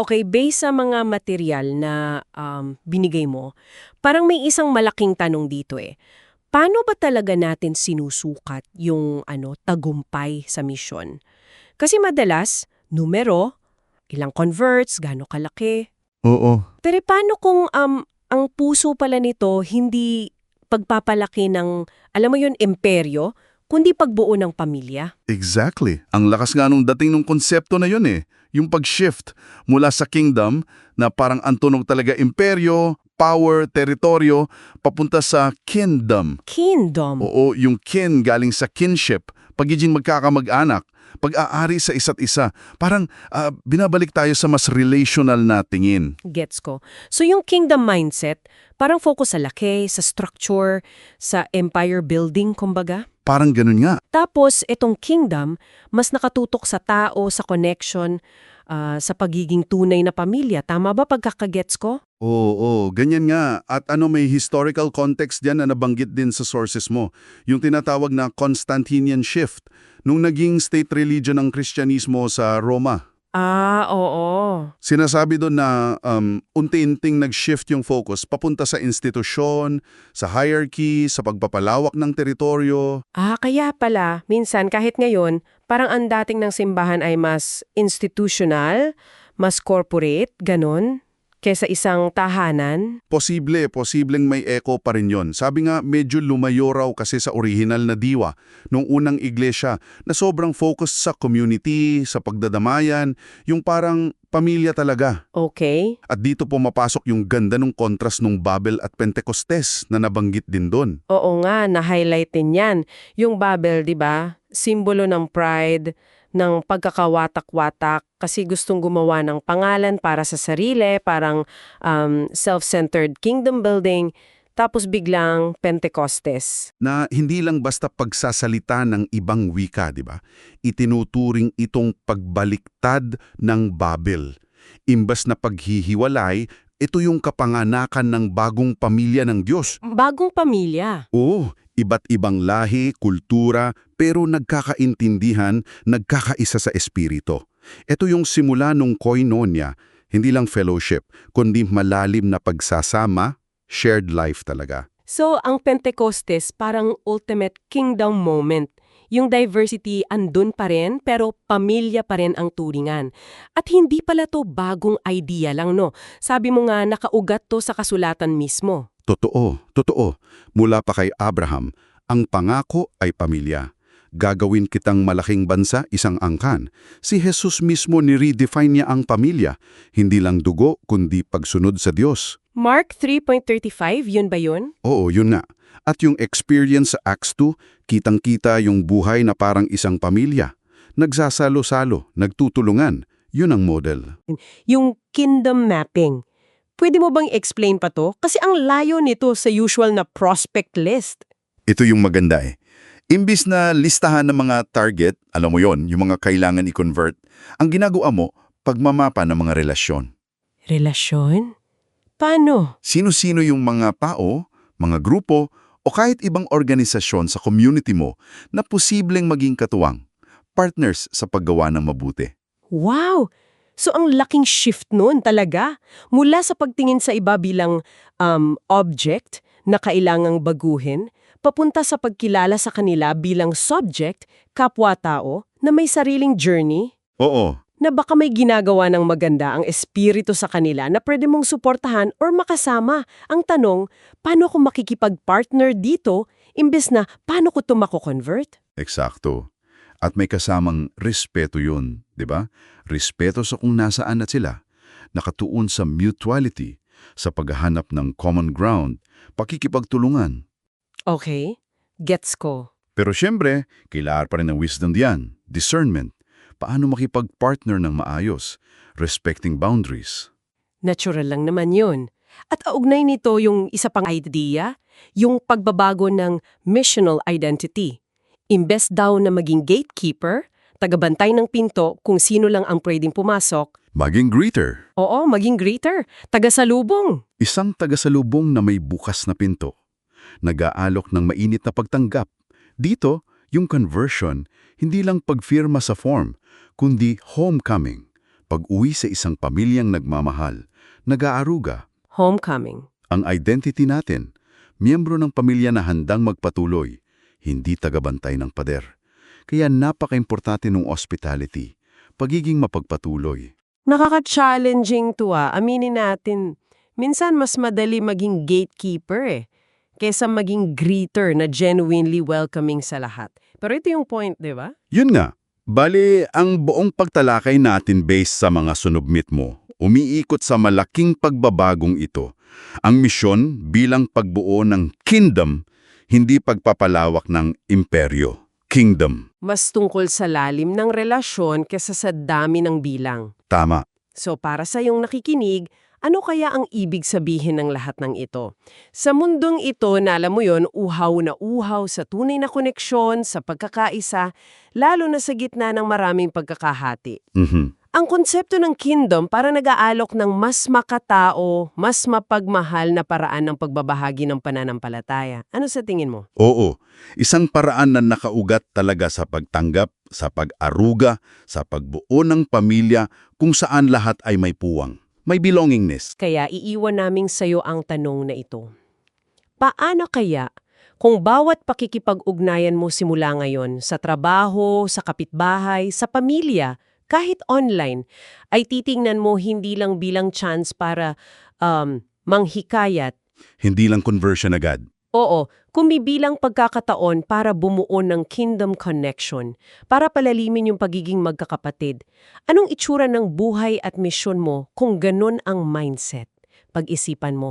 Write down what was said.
Okay, based sa mga material na um, binigay mo, parang may isang malaking tanong dito eh. Paano ba talaga natin sinusukat yung ano tagumpay sa mission? Kasi madalas, numero, ilang converts, gaano kalaki. Oo. Pero paano kung um, ang puso pala nito hindi pagpapalaki ng, alam mo yun, imperyo, kundi pagbuo ng pamilya? Exactly. Ang lakas nga nung dating ng konsepto na yun eh. Yung pag-shift mula sa kingdom na parang ang tunog talaga imperyo, power, teritoryo, papunta sa kingdom. Kingdom. Oo, yung kin galing sa kinship, pagiging magkakamag-anak, pag-aari sa isa't isa. Parang ah, binabalik tayo sa mas relational na tingin. Gets ko. So yung kingdom mindset, parang focus sa laki, sa structure, sa empire building, kumbaga. Parang ganun nga. Tapos, itong kingdom, mas nakatutok sa tao, sa connection, ah, sa pagiging tunay na pamilya. Tama ba pagkakagets ko? Oo, oo, ganyan nga. At ano may historical context diyan na nabanggit din sa sources mo. Yung tinatawag na Constantinian shift nung naging state religion ng Kristyanismo sa Roma. Ah, oo. Sinasabi doon na um, unti-unting nag-shift yung focus papunta sa institusyon, sa hierarchy, sa pagpapalawak ng teritoryo. Ah, kaya pala, minsan kahit ngayon, parang ang dating ng simbahan ay mas institutional, mas corporate, ganon, kesa isang tahanan. Posible, posibleng may echo pa rin yon. Sabi nga, medyo lumayo raw kasi sa original na diwa nung unang iglesia na sobrang focused sa community, sa pagdadamayan, yung parang pamilya talaga. Okay. At dito pumapasok yung ganda ng kontras ng Babel at Pentecostes na nabanggit din doon. Oo nga, na-highlight din yan. Yung Babel, di ba? Simbolo ng pride, ng pagkakawatak-watak kasi gustong gumawa ng pangalan para sa sarili, parang um, self-centered kingdom building, tapos biglang Pentecostes. Na hindi lang basta pagsasalita ng ibang wika, di ba? Itinuturing itong pagbaliktad ng Babel. Imbas na paghihiwalay, ito yung kapanganakan ng bagong pamilya ng Diyos. Bagong pamilya. Oo, iba't ibang lahi, kultura, pero nagkakaintindihan, nagkakaisa sa espiritu. Ito yung simula nung koinonia, hindi lang fellowship, kundi malalim na pagsasama, shared life talaga. So, ang Pentecostes parang ultimate kingdom moment. Yung diversity andun pa rin, pero pamilya pa rin ang turingan. At hindi pala to bagong idea lang, no? Sabi mo nga, nakaugat to sa kasulatan mismo. Totoo, totoo. Mula pa kay Abraham, ang pangako ay pamilya. Gagawin kitang malaking bansa, isang angkan. Si Jesus mismo ni-redefine niya ang pamilya. Hindi lang dugo, kundi pagsunod sa Diyos. Mark 3.35, yun ba yun? Oo, yun nga. At yung experience sa Acts 2, kitang-kita yung buhay na parang isang pamilya. Nagsasalo-salo, nagtutulungan. Yun ang model. Yung kingdom mapping. Pwede mo bang explain pa to? Kasi ang layo nito sa usual na prospect list. Ito yung maganda eh. Imbis na listahan ng mga target, alam mo yon, yung mga kailangan i-convert, ang ginagawa mo, pagmamapa ng mga relasyon. Relasyon? Paano? Sino-sino yung mga tao, mga grupo, o kahit ibang organisasyon sa community mo na posibleng maging katuwang, partners sa paggawa ng mabuti. Wow! So ang laking shift noon talaga. Mula sa pagtingin sa iba bilang um, object na kailangang baguhin, papunta sa pagkilala sa kanila bilang subject, kapwa-tao, na may sariling journey, Oo, na baka may ginagawa ng maganda ang espiritu sa kanila na pwede mong suportahan or makasama. Ang tanong, paano ko makikipag-partner dito imbes na paano ko ito mako-convert? eksakto. At may kasamang respeto yun, di ba? Respeto sa kung nasaan na sila. Nakatuon sa mutuality, sa paghahanap ng common ground, pakikipagtulungan. Okay, gets ko. Pero syempre, kailangan pa rin ng wisdom diyan, discernment. Paano makipag-partner ng maayos, respecting boundaries. Natural lang naman yun. At augnay nito yung isa pang idea, yung pagbabago ng missional identity. Imbes daw na maging gatekeeper, tagabantay ng pinto kung sino lang ang pwedeng pumasok, Maging greeter, oo, maging greeter, tagasalubong. isang tagasalubong na may bukas na pinto. Nag-aalok ng mainit na pagtanggap. Dito, yung conversion, hindi lang pagfirma sa form, kundi homecoming. Pag-uwi sa isang pamilyang nagmamahal, nag-aaruga, Homecoming. ang identity natin, miyembro ng pamilya na handang magpatuloy, hindi tagabantay ng pader. Kaya napaka-importante ng hospitality, pagiging mapagpatuloy. Nakaka-challenging to ah. Aminin natin, minsan mas madali maging gatekeeper eh, kesa maging greeter na genuinely welcoming sa lahat. Pero ito yung point, di ba? Yun nga, bali ang buong pagtalakay natin based sa mga sunubmit mo, umiikot sa malaking pagbabagong ito. Ang misyon bilang pagbuo ng kingdom, hindi pagpapalawak ng imperyo. Kingdom. Mas tungkol sa lalim ng relasyon kesa sa dami ng bilang. Tama. So para sa yung nakikinig, ano kaya ang ibig sabihin ng lahat ng ito? Sa mundong ito na alam mo yon, uhaw na uhaw sa tunay na koneksyon, sa pagkakaisa, lalo na sa gitna ng maraming pagkakahati. Mhm. Ang konsepto ng kingdom para nag-aalok ng mas makatao, mas mapagmahal na paraan ng pagbabahagi ng pananampalataya. Ano sa tingin mo? Oo, isang paraan na nakaugat talaga sa pagtanggap, sa pag-aruga, sa pagbuo ng pamilya kung saan lahat ay may puwang. May belongingness. Kaya iiwan naming sayo ang tanong na ito. Paano kaya kung bawat pakikipag-ugnayan mo simula ngayon sa trabaho, sa kapitbahay, sa pamilya, kahit online, ay titingnan mo hindi lang bilang chance para um, manghikayat, Hindi lang conversion agad. Oo, kumibilang pagkakataon para bumuo ng kingdom connection, para palalimin yung pagiging magkakapatid. Anong itsura ng buhay at misyon mo kung ganun ang mindset? Pag-isipan mo.